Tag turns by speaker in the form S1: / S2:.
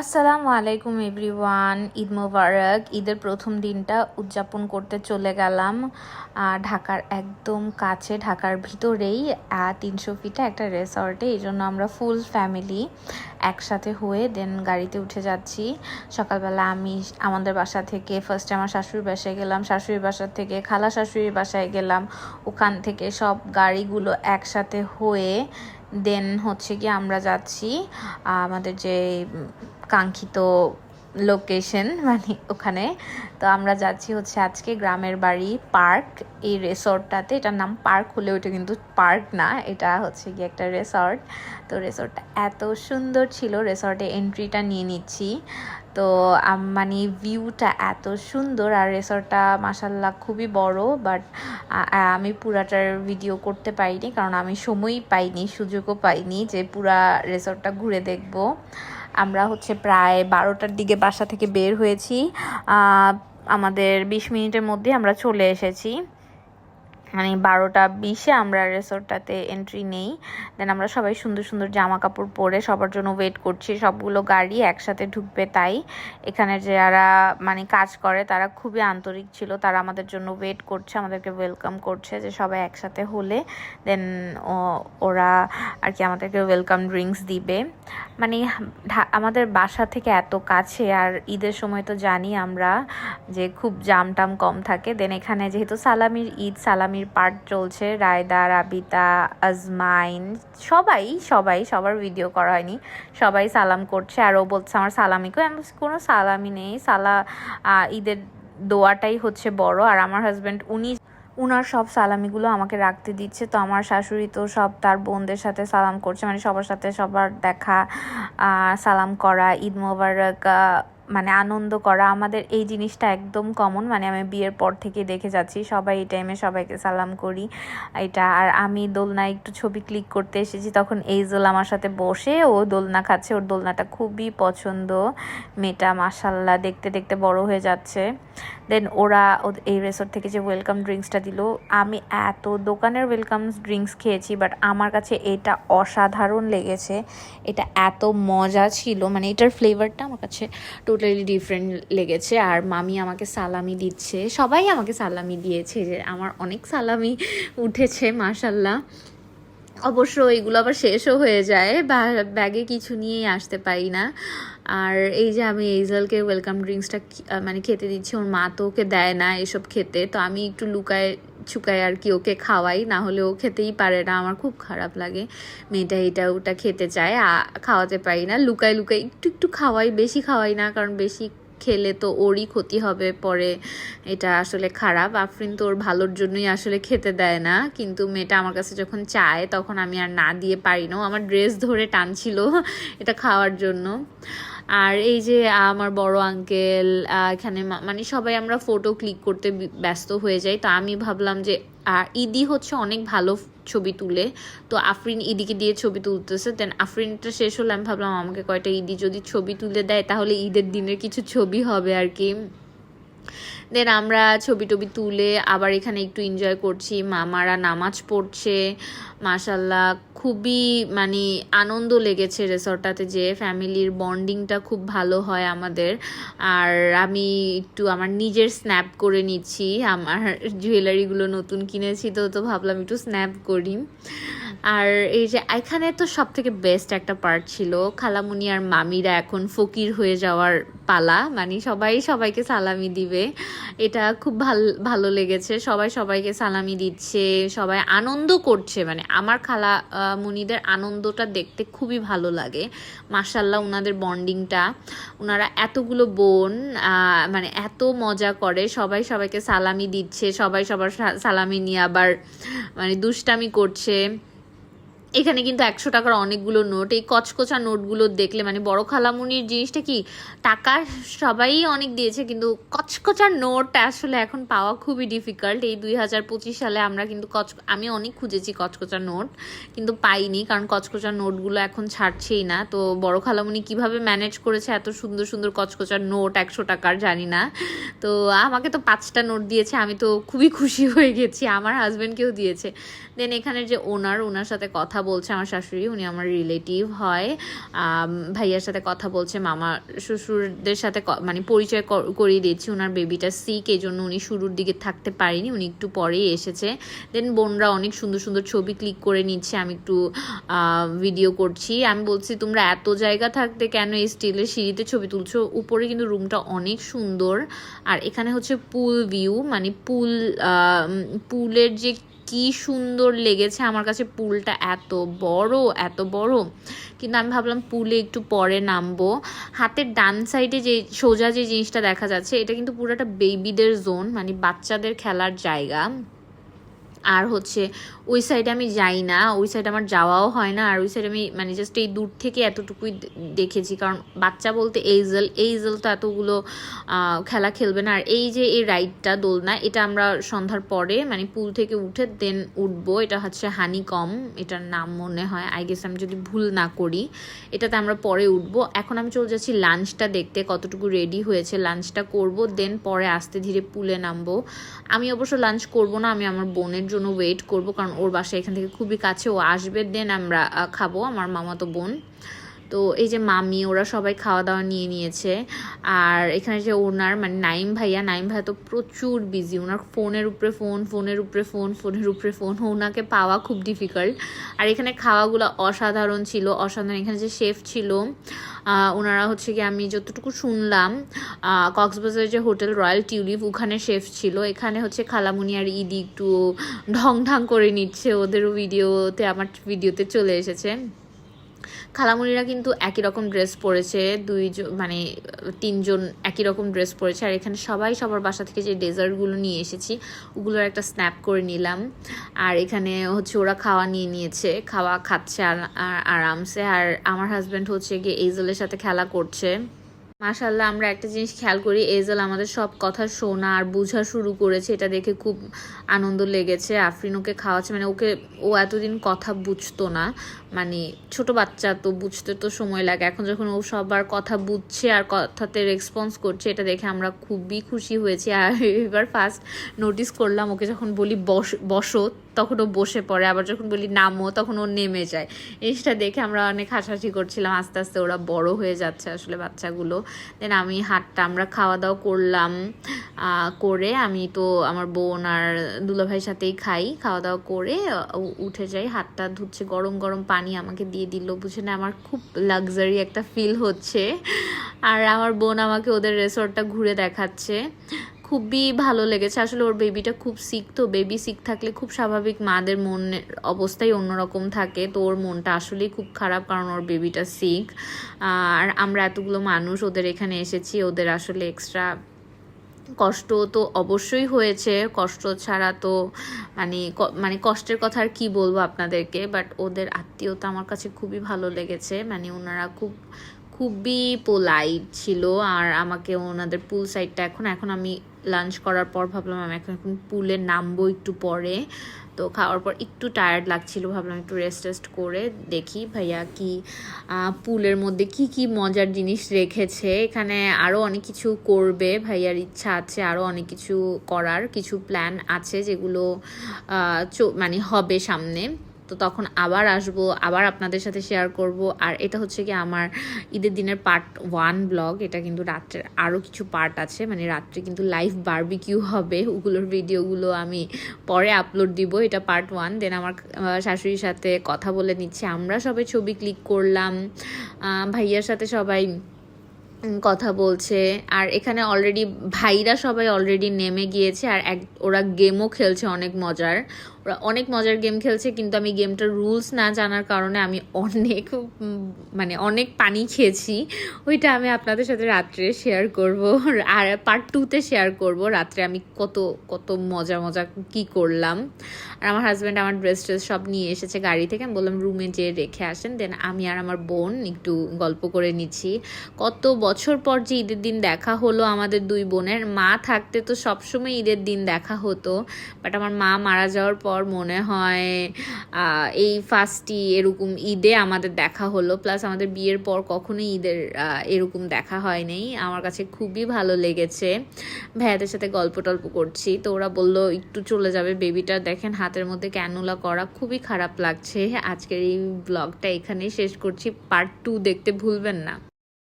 S1: আসসালামু আলাইকুম এভরিওয়ান, ঈদ মোবারক। ঈদের প্রথম দিনটা উদযাপন করতে চলে গেলাম ঢাকার একদম কাছে, ঢাকার ভিতরেই তিনশো ফিটে একটা রেসর্টে এই জন্য আমরা ফুল ফ্যামিলি একসাথে হয়ে দেন গাড়িতে উঠে যাচ্ছি। সকালবেলা আমি আমাদের বাসা থেকে ফার্স্টে আমার শাশুড়ির বাসায় গেলাম, শাশুড়ির বাসা থেকে খালা শাশুড়ির বাসায় গেলাম। ওখান থেকে সব গাড়িগুলো একসাথে হয়ে দেন হচ্ছে কি আমরা যাচ্ছি আমাদের যে কাঙ্ক্ষিত লোকেশন মানে ওখানে। তো আমরা যাচ্ছি হচ্ছে আজকে গ্রামের বাড়ি পার্ক। এই রেসর্টটাতে, এটার নাম পার্ক হলেও এটা কিন্তু পার্ক না, এটা হচ্ছে কি একটা রিসর্ট। তো রেসর্টটা এত সুন্দর ছিল, রেসর্টে এন্ট্রিটা নিয়ে নিচ্ছি। তো মানে ভিউটা এত সুন্দর, আর রেসর্টটা মাসাল্লাহ খুবই বড় বাট আমি পুরাটার ভিডিও করতে পারিনি, কারণ আমি সময়ই পাইনি, সুযোগও পাইনি যে পুরা রেসর্টটা ঘুরে দেখব। আমরা হচ্ছে প্রায় বারোটার দিকে বাসা থেকে বের হয়েছি। আমাদের বিশ মিনিটের মধ্যে আমরা চলে এসেছি। মানে বারোটা বিশে আমরা রিসোর্টটাতে এন্ট্রি নেই। দেন আমরা সবাই সুন্দর সুন্দর জামা কাপড় পরে সবার জন্য ওয়েট করছি। সবগুলো গাড়ি একসাথে ঢুকবে তাই। এখানে যারা মানে কাজ করে, তারা খুবই আন্তরিক ছিল। তারা আমাদের জন্য ওয়েট করছে, আমাদেরকে ওয়েলকাম করছে যে সবাই একসাথে হলে। দেন ওরা আর কি আমাদেরকে ওয়েলকাম ড্রিঙ্কস দিবে। মানে আমাদের বাসা থেকে এত কাছে আর ঈদের সময় তো জানি আমরা যে খুব জাম টাম কম থাকে। দেন এখানে যেহেতু সালামির ঈদ সালামির পার্ট চলছে রায়দা রাবিতা আজমাইন সবাই সবাই সবার ভিডিও করা হয়নি। সবাই সালাম করছে আর ও বলছে আমার আমি বলছি, কোনো সালামি নেই। সালা ঈদের দোয়াটাই হচ্ছে বড়। আর আমার হাজব্যান্ড উনি উনার সব সালামিগুলো আমাকে রাখতে দিচ্ছে। তো আমার শাশুড়ি তো সব তার বোনদের সাথে সালাম করছে। মানে সবার সাথে সবার দেখা সালাম করা ঈদ মোবারক মানে আনন্দ করা, আমাদের এই জিনিসটা একদম কমন মানে আমি বিয়ের পর থেকে দেখে যাচ্ছি, সবাই এই টাইমে সবাইকে সালাম করি, এটা, আর আমি দোলনায় একটু ছবি ক্লিক করতে এসেছি, তখন এইজল আমার সাথে বসে, ও দোলনা খাচ্ছে, ওর দোলনাটা খুবই পছন্দ, মেয়েটা মাসাল্লাহ দেখতে দেখতে বড় হয়ে যাচ্ছে। দেন ওরা এই রেসর্ট থেকে যে ওয়েলকাম ড্রিঙ্কসটা দিল, আমি এত দোকানের ওয়েলকাম ড্রিঙ্কস খেয়েছি বাট আমার কাছে এটা অসাধারণ লেগেছে। এটা এত মজা ছিল মানে এটার ফ্লেভারটা আমার কাছে টোটালি ডিফারেন্ট লেগেছে। আর মামি আমাকে সালামি দিচ্ছে, সবাই আমাকে সালামি দিয়েছে যে আমার অনেক সালামি উঠেছে মাশাল্লাহ অবশ্য এগুলো আবার শেষও হয়ে যায় ব্যাগে কিছু নিয়েই আসতে পারি না। আর এই যে আমি এইজালকে ওয়েলকাম ড্রিঙ্কসটা মানে খেতে দিচ্ছি, ওর মা তো ওকে দেয় না এসব খেতে, তো আমি একটু লুকায় ছুকায় আর কি ওকে খাওয়াই, না হলে ও খেতেই পারে না, আমার খুব খারাপ লাগে। মেয়েটা এটা ওটা খেতে চায় খাওয়াতে পারি না, লুকায় লুকায় একটু একটু খাওয়াই, বেশি খাওয়াই না, কারণ বেশি খেলে তো ওরই ক্ষতি হবে, পরে এটা আসলে খারাপ। আফরিন তো ওর ভালোর জন্যই আসলে খেতে দেয় না, কিন্তু মেয়েটা আমার কাছে যখন চায়, তখন আমি আর না দিয়ে পারি না আমার ড্রেস ধরে টানছিল, এটা খাওয়ার জন্য। আর এই যে আমার বড় আঙ্কেল এখানে মানে সবাই আমরা ফটো ক্লিক করতে ব্যস্ত হয়ে যাই। তো আমি ভাবলাম যে, আর ইদি হচ্ছে অনেক ভালো ছবি তুলে। তো আফরিন ইদিকে দিয়ে ছবি তুলতেছে। দেন আফরিনটা শেষ হলে আমি ভাবলাম আমাকে কয়টা ইদি যদি ছবি তুলে দেয়, তাহলে ঈদের দিনের কিছু ছবি হবে আর কি। দেন আমরা ছবি টবি তুলে আবার এখানে একটু এনজয় করছি। মামারা নামাজ পড়ছে। মাশাল্লাহ খুবই মানে আনন্দ লেগেছে রিসর্টটাতে যে ফ্যামিলির বন্ডিংটা খুব ভালো হয় আমাদের। আর আমি একটু আমার নিজের স্ন্যাপ করে নিচ্ছি। আমার জুয়েলারিগুলো নতুন কিনেছি তো তো ভাবলাম একটু স্ন্যাপ করি। আর এই যে এখানে তো সব থেকে বেস্ট একটা পার্ট ছিল। খালামুনি আর মামিরা এখন ফকির হয়ে যাওয়ার পালা। মানে সবাই সবাইকে সালামি দিবে। এটা খুব ভালো, ভালো লেগেছে। সবাই সবাইকে সালামি দিচ্ছে, সবাই আনন্দ করছে। মানে আমার খালা মুনিদের আনন্দটা দেখতে খুবই ভালো লাগে। মার্শাল্লাহ ওনাদের বন্ডিংটা। ওনারা এতগুলো বোন মানে এত মজা করে। সবাই সবাইকে সালামি দিচ্ছে, সবাই সবার সালামি নিয়ে আবার মানে দুষ্টামি করছে। এখানে কিন্তু একশো টাকার অনেকগুলো নোট। এই কচকচা নোটগুলো দেখলে মানে বড় খালামুনির জিনিসটা কি? টাকা সবাই অনেক দিয়েছে, কিন্তু কচকচার নোট আসলে এখন পাওয়া খুবই ডিফিকাল্ট এই দুই হাজার পঁচিশ সালে আমরা কিন্তু কচ, আমি অনেক খুঁজেছি কচকচার নোট, কিন্তু পাইনি, কারণ কচকচার নোটগুলো এখন ছাড়ছেই না। তো বড় খালামুনি কীভাবে ম্যানেজ করেছে এত সুন্দর সুন্দর কচকচার নোট একশো টাকার জানি না। তো আমাকে তো পাঁচটা নোট দিয়েছে, আমি তো খুবই খুশি হয়ে গেছি। আমার হাজব্যান্ডকেও দিয়েছে। দেন এখানে যে ওনার ওনার সাথে কথা বলছে আমার শাশুড়ি, উনি আমার রিলেটিভ হয়। ভাইয়ার সাথে কথা বলছে, মামা শ্বশুরদের সাথে মানে পরিচয় কর- করিয়ে দিয়েছি। ওনার বেবিটা সিক এই জন্য উনি শুরুর দিকে থাকতে পারেনি, উনি একটু পরেই এসেছে। দেন বোনরা অনেক সুন্দর সুন্দর ছবি ক্লিক করে নিচ্ছে, আমি একটু ভিডিও করছি। আমি বলছি, তোমরা এত জায়গা থাকতে কেন এই স্টিলের সিঁড়িতে ছবি তুলছো? উপরে কিন্তু রুমটা অনেক সুন্দর। আর এখানে হচ্ছে পুল ভিউ মানে পুল পুলের যে কি সুন্দর লেগেছে। আমার কাছে পুলটা এত বড় এত বড়। কিন্তু আমি ভাবলাম পুলে একটু পরে নামবো। হাতের ডান সাইডে যে সোজা যে জিনিসটা দেখা যাচ্ছে, এটা কিন্তু পুরোটা বেবিদের জোন মানে বাচ্চাদের খেলার জায়গা। আর হচ্ছে ওই সাইডে আমি যাই না, ওই সাইডে আমার যাওয়াও হয় না, আর ওই সাইডে আমি মানে জাস্ট এই দূর থেকে এতটুকুই দেখেছি। কারণ বাচ্চা বলতে এইজেল এইজেল তো এতগুলো খেলা খেলবে না। আর এই যে এই রাইডটা দোলনা, এটা আমরা সন্ধ্যার পরে মানে পুল থেকে উঠে দেন উঠবো। এটা হচ্ছে হানি কম এটার নাম মনে হয়। আই গেস আমি যদি ভুল না করি, এটাতে আমরা পরে উঠবো। এখন আমি চলে যাচ্ছি লাঞ্চটা দেখতে, কতটুকু রেডি হয়েছে। লাঞ্চটা করব দেন পরে আস্তে ধীরে পুলে নামবো। আমি অবশ্য লাঞ্চ করব না, আমি আমার বোনের জন্য ওয়েট করব, কারণ ওর বাসা এখান থেকে খুবই কাছে ও আসবে দেন আমরা খাব, আমার মামাতো বোন। তো এই যে মামি, ওরা সবাই খাওয়া দাওয়া নিয়ে নিয়েছে। আর এখানে যে ওনার মানে নাইম ভাইয়া নাইম ভাইয়া তো প্রচুর বিজি ওনার ফোনের উপরে ফোন, ফোনের উপরে ফোন, ফোনের উপরে ফোন, ওনাকে পাওয়া খুব ডিফিকাল্ট আর এখানে খাওয়াগুলো অসাধারণ ছিল, অসাধারণ। এখানে যে শেফ ছিল ওনারা হচ্ছে কি আমি যতটুকু শুনলাম কক্সবাজারের যে হোটেল রয়্যাল টিউলিপ, ওখানে শেফ ছিল। এখানে হচ্ছে খালামুনি আর ইদি একটু ঢং ঢং করে নিচ্ছে। ওদেরও ভিডিওতে আমার ভিডিওতে চলে এসেছে। খালামুনিরা কিন্তু একই রকম ড্রেস পরেছে দুইজন মানে তিনজন একই রকম ড্রেস পরেছে। আর এখানে সবাই সবার বাসা থেকে যে ডেজার্টগুলো নিয়ে এসেছি, ওগুলোর একটা স্ন্যাপ করে নিলাম। আর এখানে হচ্ছে ওরা খাওয়া নিয়ে নিয়েছে, খাওয়া খাচ্ছে আর আর, আরামসে। আর আমার হাজব্যান্ড হচ্ছে গিয়ে এইজলের সাথে খেলা করছে। মাশাল্লাহ আমরা একটা জিনিস খেয়াল করি, এজেল আমাদের সব কথা শোনা আর বোঝা শুরু করেছে, এটা দেখে খুব আনন্দ লেগেছে। আফরিন ওকে খাওয়াচ্ছে মানে ওকে, ও এতদিন কথা বুঝতো না মানে ছোট বাচ্চা তো বুঝতে তো সময় লাগে। এখন যখন ও সবার কথা বুঝছে আর কথাতে রেসপন্স করছে, এটা দেখে আমরা খুবই খুশি হয়েছি। আর এবার ফার্স্ট নোটিস করলাম, ওকে যখন বলি বস বসো তখন ও বসে পড়ে, আবার যখন বলি নামো, তখন ও নেমে যায়। জিনিসটা দেখে আমরা অনেক হাসাহাসি করছিলাম, আস্তে আস্তে ওরা বড় হয়ে যাচ্ছে আসলে বাচ্চাগুলো। দেন আমি হাটটা আমরা খাওয়া দাওয়া করলাম করে আমি তো আমার বোন আর দুলাভাইয়ের সাথেই খাই। খাওয়া দাওয়া করে উঠে যাই, হাতটা ধুচ্ছে, গরম গরম পানি আমাকে দিয়ে দিল। বুঝে না আমার খুব লাক্সারি একটা ফিল হচ্ছে। আর আমার বোন আমাকে ওদের রেসর্টটা ঘুরে দেখাচ্ছে। খুবই ভালো লেগেছে। আসলে ওর বেবিটা খুব সিক তো বেবি সিক থাকলে খুব স্বাভাবিক মাদের মনের অবস্থাই অন্যরকম থাকে। তো ওর মনটা আসলেই খুব খারাপ কারণ ওর বেবিটা সিক আর আমরা এতগুলো মানুষ ওদের এখানে এসেছি, ওদের আসলে এক্সট্রা কষ্ট তো অবশ্যই হয়েছে। কষ্ট ছাড়া তো মানে মানে কষ্টের কথা আর কী বলব আপনাদেরকে বাট ওদের আত্মীয়তা আমার কাছে খুবই ভালো লেগেছে। মানে ওনারা খুব, খুবই পোলাইট ছিল। আর আমাকে ওনাদের পুল সাইডটা এখন এখন আমি লাঞ্চ করার পর ভাবলাম আমি এখন এখন পুলে নামবো একটু পরে। তো খাওয়ার পর একটু টায়ার্ড লাগছিল, ভাবলাম একটু রেস্ট টেস্ট করে দেখি ভাইয়া কি পুলের মধ্যে কি কি মজার জিনিস রেখেছে। এখানে আরও অনেক কিছু করবে, ভাইয়ার ইচ্ছা আছে আরও অনেক কিছু করার, কিছু প্ল্যান আছে যেগুলো মানে হবে সামনে। তো তখন আবার আসব, আবার আপনাদের সাথে শেয়ার করব। আর এটা হচ্ছে কি আমার ঈদের দিনের পার্ট ওয়ান ব্লগ এটা কিন্তু রাত্রের আরও কিছু পার্ট আছে। মানে রাত্রে কিন্তু লাইভ বারবিকিউ হবে, ওগুলোর ভিডিওগুলো আমি পরে আপলোড দিব, এটা পার্ট ওয়ান দেন আমার শাশুড়ির সাথে কথা বলে নিচ্ছে, আমরা সবাই ছবি ক্লিক করলাম ভাইয়ার সাথে সবাই কথা বলছে। আর এখানে অলরেডি ভাইরা সবাই অলরেডি নেমে গিয়েছে, আর এক, ওরা গেমও খেলছে অনেক মজার। অনেক মজার গেম খেলছে, কিন্তু আমি গেমটার রুলস না জানার কারণে আমি অনেক মানে অনেক পানি খেয়েছি। ওইটা আমি আপনাদের সাথে রাত্রে শেয়ার করব, আর পার্ট টুতে শেয়ার করব। রাত্রে আমি কত কত মজা মজা কি করলাম। আর আমার হাজব্যান্ড আমার ড্রেস ট্রেস সব নিয়ে এসেছে গাড়ি থেকে। আমি বললাম, রুমে যেয়ে রেখে আসেন। দেন আমি আর আমার বোন একটু গল্প করে নিচ্ছি। কত বছর পর যে ঈদের দিন দেখা হলো আমাদের দুই বোনের। মা থাকতে তো সবসময় ঈদের দিন দেখা হতো বাট আমার মা মারা যাওয়ার পর পর মনে হয় এই ফার্স্টই এরকম ঈদে আমাদের দেখা হলো। প্লাস আমাদের বিয়ের পর কখনোই ঈদের এরকম দেখা হয়নি। আমার কাছে খুবই ভালো লেগেছে। ভাইয়াদের সাথে গল্প টল্প করছি। তো ওরা বলল, একটু চলে যাবে বেবিটা। দেখেন হাতের মধ্যে ক্যানুলা করা। খুবই খারাপ লাগছে। আজকের এই ব্লগটা এখানেই শেষ করছি। পার্ট টু দেখতে ভুলবেন না।